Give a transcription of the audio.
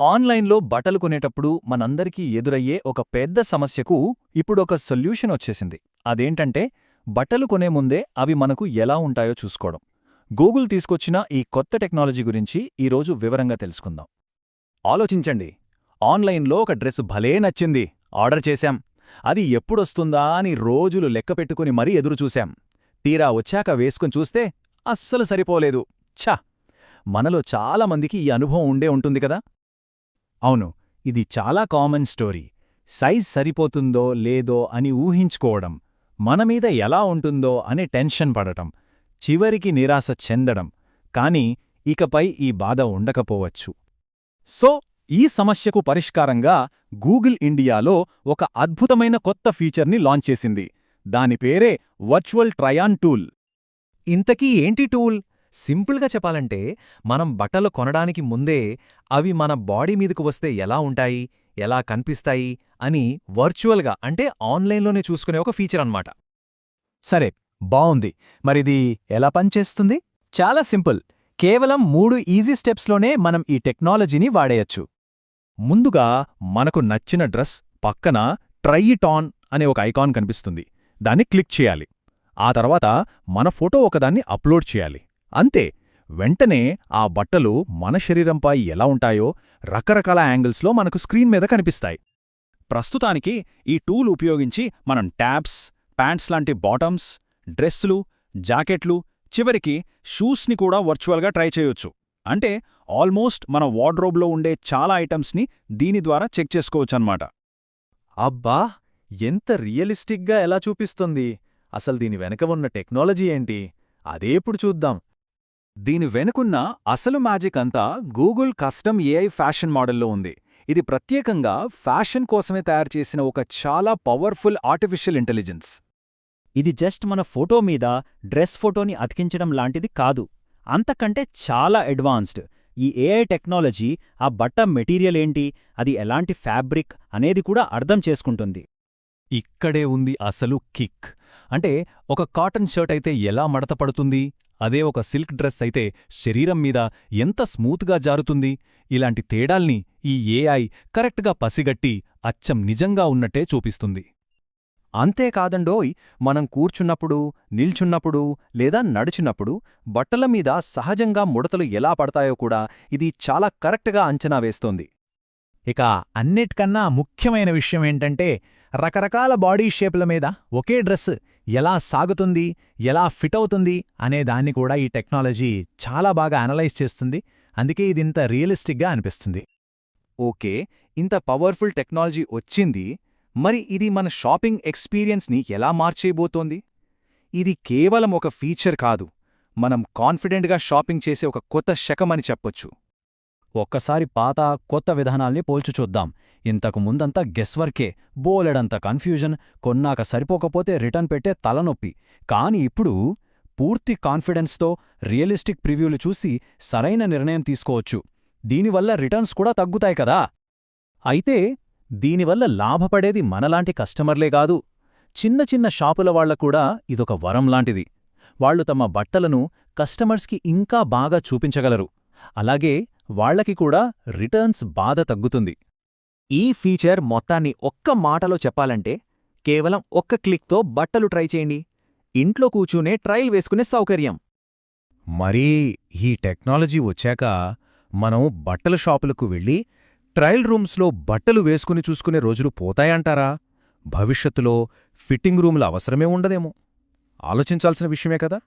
ఆన్లైన్లో బట్టలు కొనేటప్పుడు మనందరికీ ఎదురయ్యే ఒక పెద్ద సమస్యకు ఇప్పుడొక సొల్యూషన్ వచ్చేసింది. అదేంటంటే బట్టలు కొనే ముందే అవి మనకు ఎలా ఉంటాయో చూసుకోవడం. గూగుల్ తీసుకొచ్చిన ఈ కొత్త టెక్నాలజీ గురించి ఈరోజు వివరంగా తెలుసుకుందాం. ఆలోచించండి. ఆన్లైన్లో ఒక డ్రెస్ భలే నచ్చింది. ఆర్డర్ చేశాం. అది ఎప్పుడొస్తుందా అని రోజులు లెక్కపెట్టుకుని మరీ ఎదురుచూశాం తీరా వచ్చాక వేసుకుని చూస్తే అస్సలు సరిపోలేదు. ఛ! మనలో చాలామందికి ఈ అనుభవం ఉండే ఉంటుంది కదా? అవును ఇది చాలా కామన్ స్టోరీ. సైజ్ సరిపోతుందో లేదో అని ఊహించుకోవడం మనమీద ఎలా ఉంటుందో అనే టెన్షన్ పడటం చివరికి నిరాశ చెందడం కాని ఇకపై ఈ బాధ ఉండకపోవచ్చు. సో ఈ సమస్యకు పరిష్కారంగా గూగుల్ ఇండియాలో ఒక అద్భుతమైన కొత్త ఫీచర్ని లాంచ్ చేసింది. దాని పేరే వర్చువల్ ట్రయాన్ టూల్. ఇంతకీ ఏంటి టూల్? సింపుల్గా చెప్పాలంటే మనం బట్టలు కొనడానికి ముందే అవి మన బాడీ మీదకు వస్తే ఎలా ఉంటాయి ఎలా కనిపిస్తాయి అని వర్చువల్గా అంటే ఆన్లైన్లోనే చూసుకునే ఒక ఫీచర్ అన్నమాట. సరే బావుంది. మరిది ఎలా పనిచేస్తుంది చాలా సింపుల్. కేవలం మూడు ఈజీ స్టెప్స్లోనే మనం ఈ టెక్నాలజీని వాడేయచ్చు. ముందుగా మనకు నచ్చిన డ్రెస్ పక్కన ట్రై ఇట్ ఆన్ అనే ఒక ఐకాన్ కనిపిస్తుంది. దాన్ని క్లిక్ చేయాలి. ఆ తర్వాత మన ఫోటో ఒకదాన్ని అప్లోడ్ చేయాలి. అంతే వెంటనే ఆ బట్టలు మన శరీరంపై ఎలా ఉంటాయో రకరకాల యాంగిల్స్లో మనకు స్క్రీన్ మీద కనిపిస్తాయి. ప్రస్తుతానికి ఈ టూల్ ఉపయోగించి మనం ట్యాబ్స్ ప్యాంట్స్ లాంటి బాటమ్స్ డ్రెస్సులు జాకెట్లు చివరికి షూస్ని కూడా వర్చువల్గా ట్రై చేయొచ్చు. అంటే ఆల్మోస్ట్ మన వార్డ్రోబ్లో ఉండే చాలా ఐటమ్స్ని దీని ద్వారా చెక్ చేసుకోవచ్చన్నమాట. అబ్బా! ఎంత రియలిస్టిక్గా ఎలా చూపిస్తుంది! అసలు దీని వెనక ఉన్న టెక్నాలజీ ఏంటి? అదేప్పుడు చూద్దాం. దీని వెనుకున్న అసలు మ్యాజిక్ అంతా గూగుల్ కస్టమ్ ఏఐ ఫ్యాషన్ మోడల్లో ఉంది. ఇది ప్రత్యేకంగా ఫ్యాషన్ కోసమే తయారు చేసిన ఒక చాలా పవర్ఫుల్ ఆర్టిఫిషియల్ ఇంటెలిజెన్స్. ఇది జస్ట్ మన ఫోటో మీద డ్రెస్ ఫోటోని అతికించడం లాంటిది కాదు. అంతకంటే చాలా అడ్వాన్స్డ్. ఈ ఏఐ టెక్నాలజీ ఆ బట్ట మెటీరియల్ ఏంటి అది ఎలాంటి ఫ్యాబ్రిక్ అనేది కూడా అర్థం చేసుకుంటుంది. ఇక్కడే ఉంది అసలు కిక్. అంటే ఒక కాటన్ షర్ట్ అయితే ఎలా మడతపడుతుంది అదే ఒక సిల్క్ డ్రెస్ అయితే శరీరం మీద ఎంత స్మూత్గా జారుతుంది. ఇలాంటి తేడాల్ని ఈ ఏఐ కరెక్ట్గా పసిగట్టి అచ్చం నిజంగా ఉన్నట్టే చూపిస్తుంది. అంతేకాదండోయ్ మనం కూర్చున్నప్పుడు నిల్చున్నప్పుడు లేదా నడిచినప్పుడు బట్టల మీద సహజంగా ముడతలు ఎలా పడతాయో కూడా ఇది చాలా కరెక్ట్గా అంచనా వేస్తోంది. ఇక అన్నిటికన్నా ముఖ్యమైన విషయం ఏంటంటే రకరకాల బాడీ షేపుల మీద ఒకే డ్రెస్ ఎలా సాగుతుంది ఎలా ఫిట్ అవుతుంది అనే దాన్ని కూడా ఈ టెక్నాలజీ చాలా బాగా అనలైజ్ చేస్తుంది. అందుకే ఇదింత రియలిస్టిక్గా అనిపిస్తుంది. ఓకే ఇంత పవర్ఫుల్ టెక్నాలజీ వచ్చింది మరి ఇది మన షాపింగ్ ఎక్స్పీరియన్స్ని ఎలా మార్చేయబోతోంది? ఇది కేవలం ఒక ఫీచర్ కాదు మనం కాన్ఫిడెంట్గా షాపింగ్ చేసే ఒక కొత్త శకమని చెప్పొచ్చు. ఒక్కసారి పాత కొత్త విధానాల్ని పోల్చు చూద్దాం. ఇంతకు ముందంతా గెస్వర్కే బోలెడంత కన్ఫ్యూజన్ కొన్నాక సరిపోకపోతే రిటర్న్ పెట్టే తలనొప్పి. కాని ఇప్పుడు పూర్తి కాన్ఫిడెన్స్తో రియలిస్టిక్ ప్రివ్యూలు చూసి సరైన నిర్ణయం తీసుకోవచ్చు. దీనివల్ల రిటర్న్స్ కూడా తగ్గుతాయి కదా. అయితే దీనివల్ల లాభపడేది మనలాంటి కస్టమర్లే కాదు. చిన్న చిన్న షాపుల వాళ్ళకూడా ఇదొక వరం లాంటిది. వాళ్ళు తమ బట్టలను కస్టమర్స్కి ఇంకా బాగా చూపించగలరు. అలాగే వాళ్ళకి కూడా రిటర్న్స్ బాధ తగ్గుతుంది. ఈ ఫీచర్ మొత్తాన్ని ఒక్క మాటలో చెప్పాలంటే కేవలం ఒక్క క్లిక్తో బట్టలు ట్రై చేయండి. ఇంట్లో కూర్చునే ట్రయల్ వేసుకునే సౌకర్యం. మరీ ఈ టెక్నాలజీ వచ్చాక మనం బట్టల షాపులకు వెళ్ళి ట్రయల్ రూమ్స్లో బట్టలు వేసుకుని చూసుకునే రోజులు పోతాయంటారా? భవిష్యత్తులో ఫిట్టింగ్ రూమ్ల అవసరమే ఉండదేమో. ఆలోచించాల్సిన విషయమే కదా.